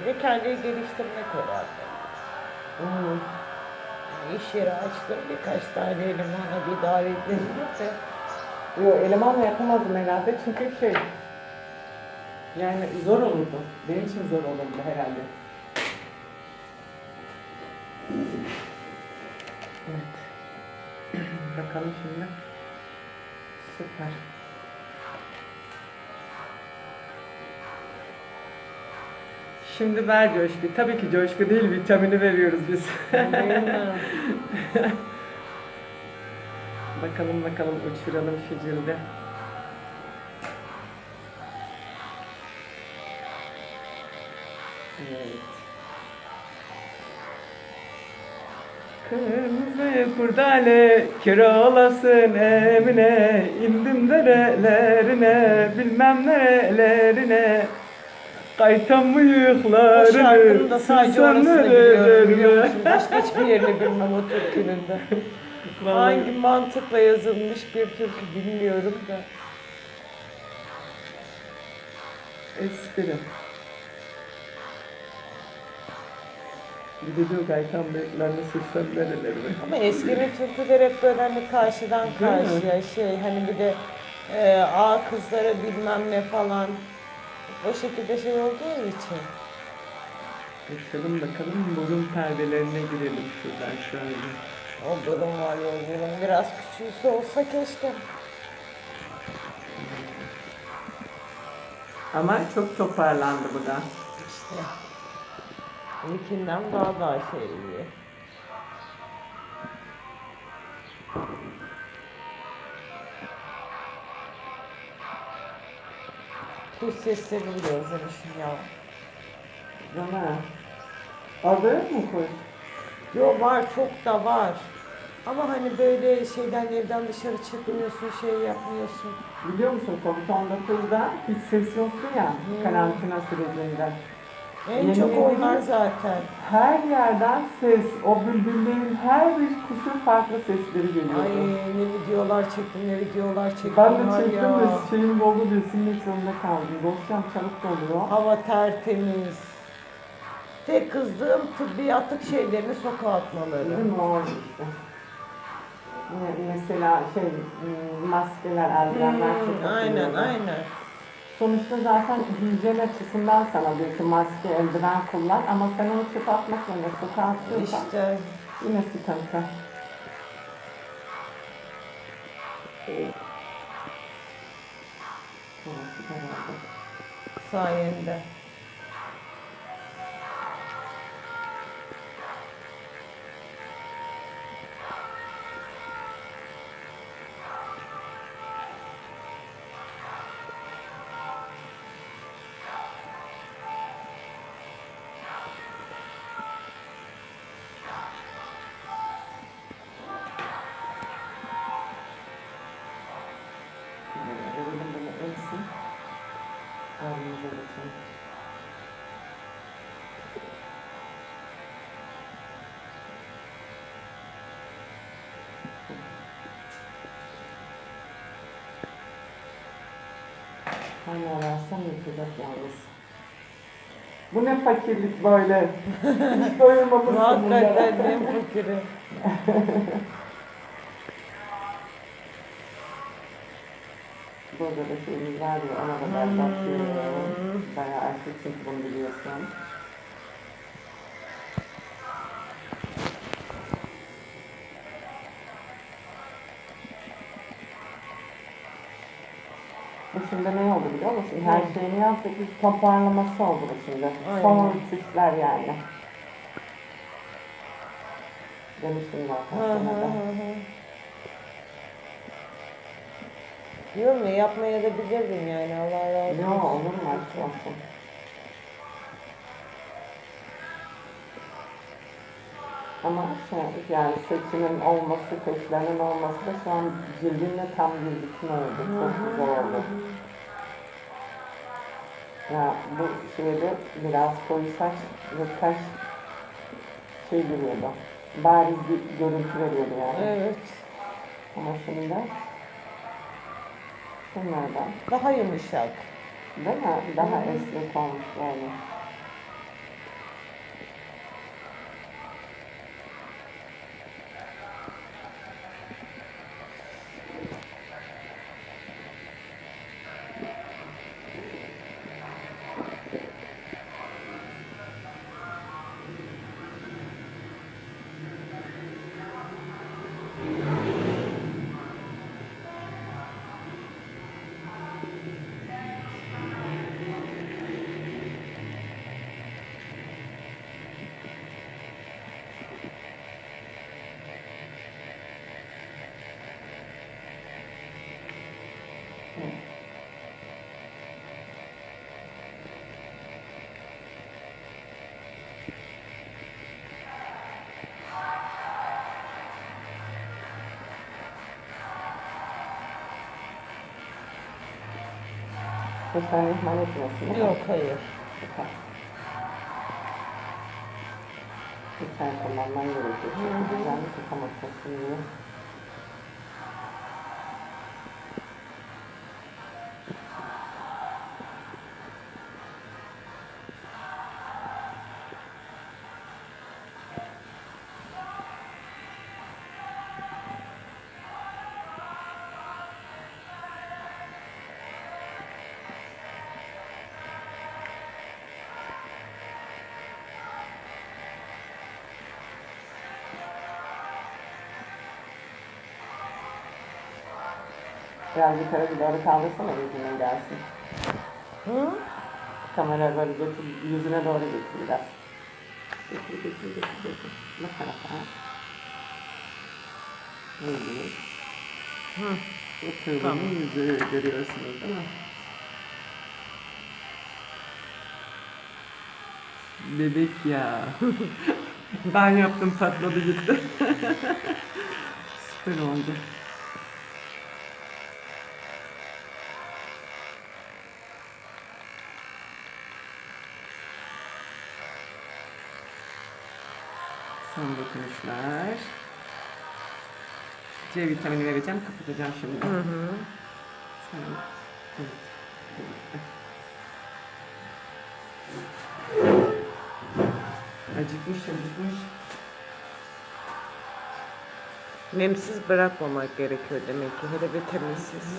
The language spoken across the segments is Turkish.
Bir de kendini geliştirmek herhalde. Hmm. İş yeri açtım birkaç tane elemana bir davetlerim de. Yok elemanla yapamazdım herhalde çünkü şey yani zor olurdu. Benim için zor olurdu herhalde. Evet. Bakalım şimdi. Süper. Şimdi ver coşku. Tabii ki coşku değil, vitamini veriyoruz biz. Bakalım bakalım uçuralım şu cildi. Evet. Kırmızı kurdale kör olasın Emine indim derelerine bilmem nerelerine Kaytan O şarkının da sadece süslen orasını biliyorum biliyor musun? Başka hiçbir yerini bilmem o türkünün de. Hangi mantıkla yazılmış bir türkü bilmiyorum da. Espri. Bir de diyor Kaytan bıyıklarını süslen nerelerine. Ama eskinin türküler hep böyle hani karşıdan Değil mi? karşıya şey hani bir de e, A kızlara bilmem ne falan o şekilde şey olduğu için. Bakalım bakalım burun perdelerine girelim şuradan şöyle. O durum var durum. Biraz küçülse olsa keşke. Ama çok toparlandı bu da. İşte. İlkinden daha daha şey iyi. Kuş seslerini bile özlemişim ya. Değil mi? Adı mı kuş? Yo var çok da var. Ama hani böyle şeyden evden dışarı çıkmıyorsun, şey yapmıyorsun. Biliyor musun Covid-19'da hiç ses yoktu ya karantina sürecinde. En Yemin çok onlar zaten. Her yerden ses, o bülbüllerin her bir kuşun farklı sesleri geliyordu. Ay ne videolar çektim, ne videolar çektim ben de çektim ya. de şeyim doldu diye silmek zorunda kaldım. Dosyam çabuk doluyor. Hava tertemiz. Tek kızdığım tıbbi atık şeylerini sokağa atmaları. Değil mi o Mesela şey m, maskeler, eldivenler çok Hmm, aynen, atılıyordu. aynen. Sonuçta zaten hijyen açısından sana diyor ki maske, eldiven kullan ama sen onu çöpe atmak zorunda sokağa atıyorsan İşte yine sıkıntı. Sayende. Hani ararsam yapacak yalnız. Bu ne fakirlik böyle? Hiç doyurmamışsın Hakikaten bunlara. ne fikri. Burada da şeyimiz var ya ona da ben bakıyorum. Bayağı erkek çünkü bunu biliyorsun. Şimdi ne oldu biliyor musun? Her şeyini yaptık, bir toparlaması oldu bu şimdi. Aynen. Son süsler yani. Demiştim zaten Hı hı sana da. Diyorum ya yapmaya da bilirdim yani Allah razı olsun. Yok olur mu aşk olsun. Ama şey, yani saçının olması, kaşlarının olması da şu an cildinle tam bir bütün oldu. Çok güzel oldu. Ya bu şeyde biraz koyu saç ve kaş şey duruyordu. Bariz bir görüntü veriyordu yani. Evet. Ama şimdi şunlardan Daha yumuşak. değil mi? Daha esnek olmuş böyle. Beş tane ihmal etmiyorsun değil mi? Yok hayır. Süper. Bir tane kullanman gerekiyor. Çok güzel bir tutamazsın Biraz yukarı doğru kaldırsana yüzüne gelsin. Hı? Kamera böyle götür, yüzüne doğru getir biraz. Getir, getir, getir, getir. Bu tarafa. Hı. Tırmanın Tamam. yüzü görüyorsunuz değil mi? Bebek ya. ben yaptım patladı gitti. Süper oldu. Son dokunuşlar. C vitamini vereceğim, kapatacağım şimdi. Hı hı. Sen- evet. Acıkmış, acıkmış. Nemsiz bırakmamak gerekiyor demek ki. Hele vitaminsiz.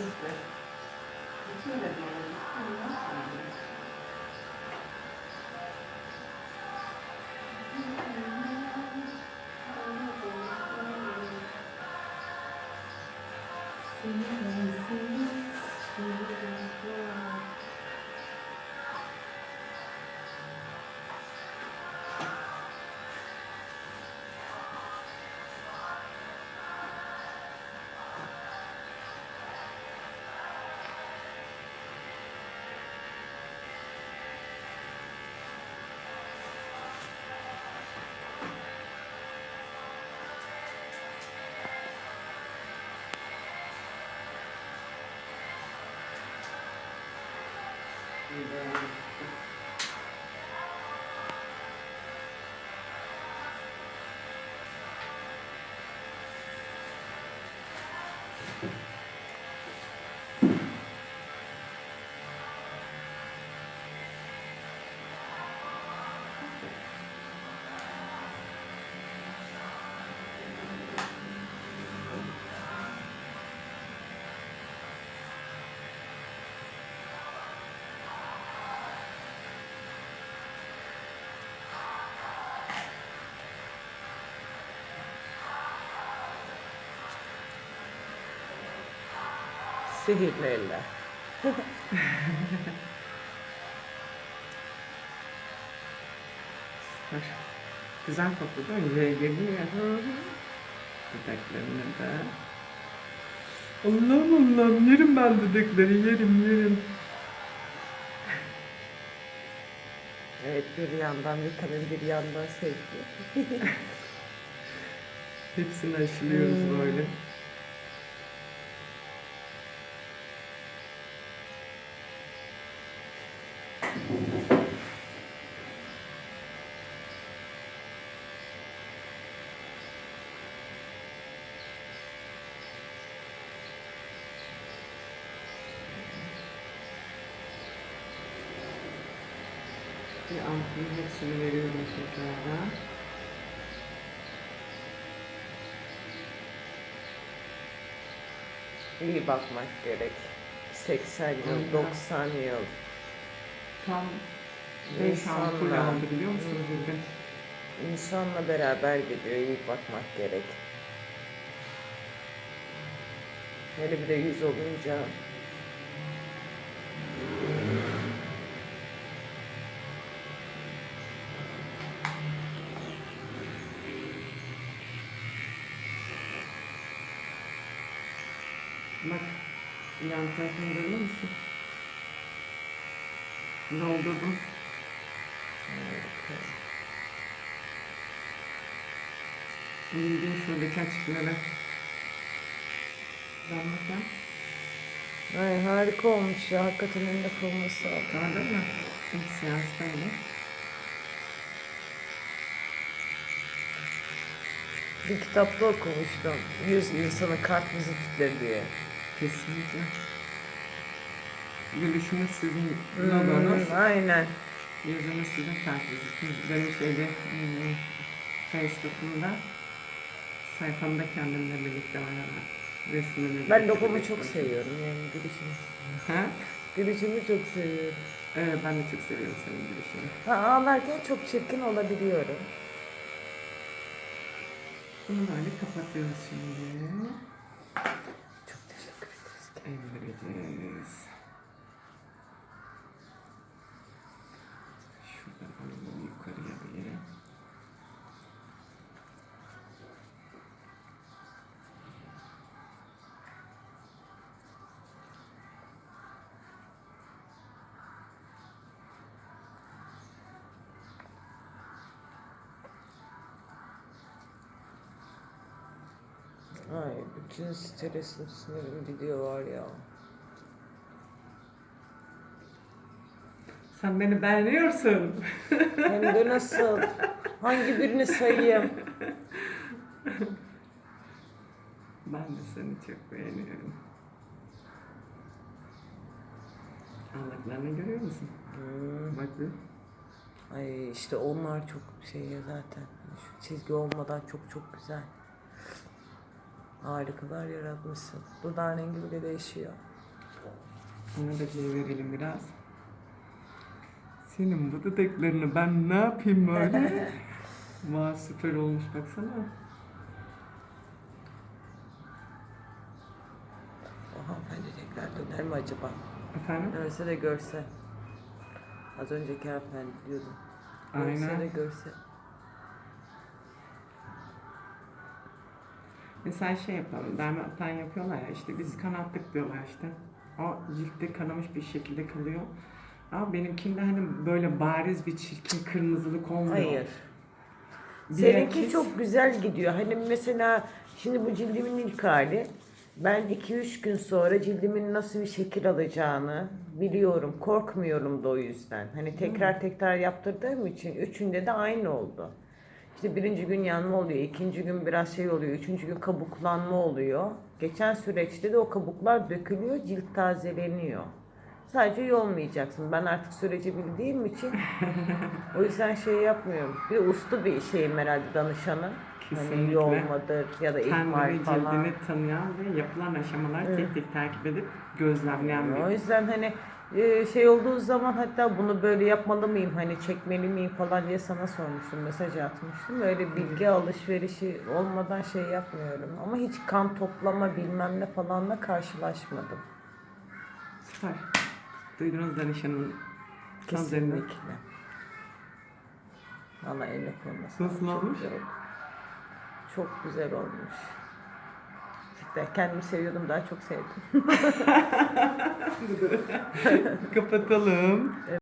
Sihirli eller. Süper. Güzel koktu değil mi? Yüreğe ya. Dudaklarını da. Allah'ım Allah'ım yerim ben dudakları yerim yerim. Evet bir yandan vitamin bir yandan sevgi. Hepsini aşılıyoruz böyle. Bir ampulün hepsini veriyorum tekrardan. İyi bakmak gerek. 80 yıl, Aynen. 90 yıl. Tam 5 ampul aldı biliyor musunuz bugün? İnsanla beraber gidiyor, iyi bakmak gerek. Hele bir de yüz olunca Bak yan tarafını görüyor musun? Doldurdum. Bildiğin şuradaki açıkları. Ben bakayım. Ay harika olmuş ya. Hakikaten elinde kalması lazım. Gördün mü? İlk seanstaydı. Bir kitapta okumuştum. 100 insanı kart vizitleri diye. Kesinlikle. Gülüşünüz sizin logonuz. Hmm, aynen. Yüzünüz sizin vizitiniz. Benim şeyde hmm, Facebook'umda sayfamda kendimle birlikte var ama resmimi. Ben logomu çok seviyorum yani gülüşümü. Ha? Gülüşümü çok seviyorum. Evet ben de çok seviyorum senin gülüşünü. Ha, ağlarken çok çirkin olabiliyorum. Bunu böyle kapatıyoruz şimdi. Ederiz. Ay bütün stresim sinirim gidiyor var ya. Sen beni beğeniyorsun. Hem de nasıl? Hangi birini sayayım? Ben de seni çok beğeniyorum. Allıklarını görüyor musun? Hmm. Bak bir. Ay işte onlar çok şey ya zaten. Şu çizgi olmadan çok çok güzel. Harikalar yaratmışsın. Dudağın rengi bile değişiyor. Ona da verelim biraz. Senin bu dudaklarını ben ne yapayım böyle? Vay süper olmuş baksana. Aha bence tekrar döner mi acaba? Efendim? Görse de görse. Az önceki hanımefendi diyordum. Görse Aynen. de görse. Mesela şey yapalım, dermatten yapıyorlar ya işte biz kanattık diyorlar işte. O ciltte kanamış bir şekilde kalıyor. Ama benimkinde hani böyle bariz bir çirkin kırmızılık olmuyor. Hayır. Bilakis- Seninki çok güzel gidiyor. Hani mesela şimdi bu cildimin ilk hali. Ben 2-3 gün sonra cildimin nasıl bir şekil alacağını biliyorum. Korkmuyorum da o yüzden. Hani tekrar tekrar yaptırdığım için üçünde de aynı oldu. İşte birinci gün yanma oluyor, ikinci gün biraz şey oluyor, üçüncü gün kabuklanma oluyor. Geçen süreçte de o kabuklar dökülüyor, cilt tazeleniyor. Sadece yolmayacaksın. Ben artık süreci bildiğim için o yüzden şey yapmıyorum. Bir uslu bir şeyim herhalde danışanın. Hani Kesinlikle. yolmadır ya da ihmal Kendini falan. cildini tanıyan ve yapılan aşamaları tek tek takip edip gözlemleyen O bir yüzden hani e, şey olduğu zaman hatta bunu böyle yapmalı mıyım hani çekmeli miyim falan diye sana sormuştum mesaj atmıştım öyle bilgi alışverişi olmadan şey yapmıyorum ama hiç kan toplama bilmem ne falanla karşılaşmadım süper. Duydunuz sözlerini. kesinlikle valla eline sağlık. Nasıl olmuş? çok güzel olmuş Cidden kendimi seviyordum daha çok sevdim. Kapatalım.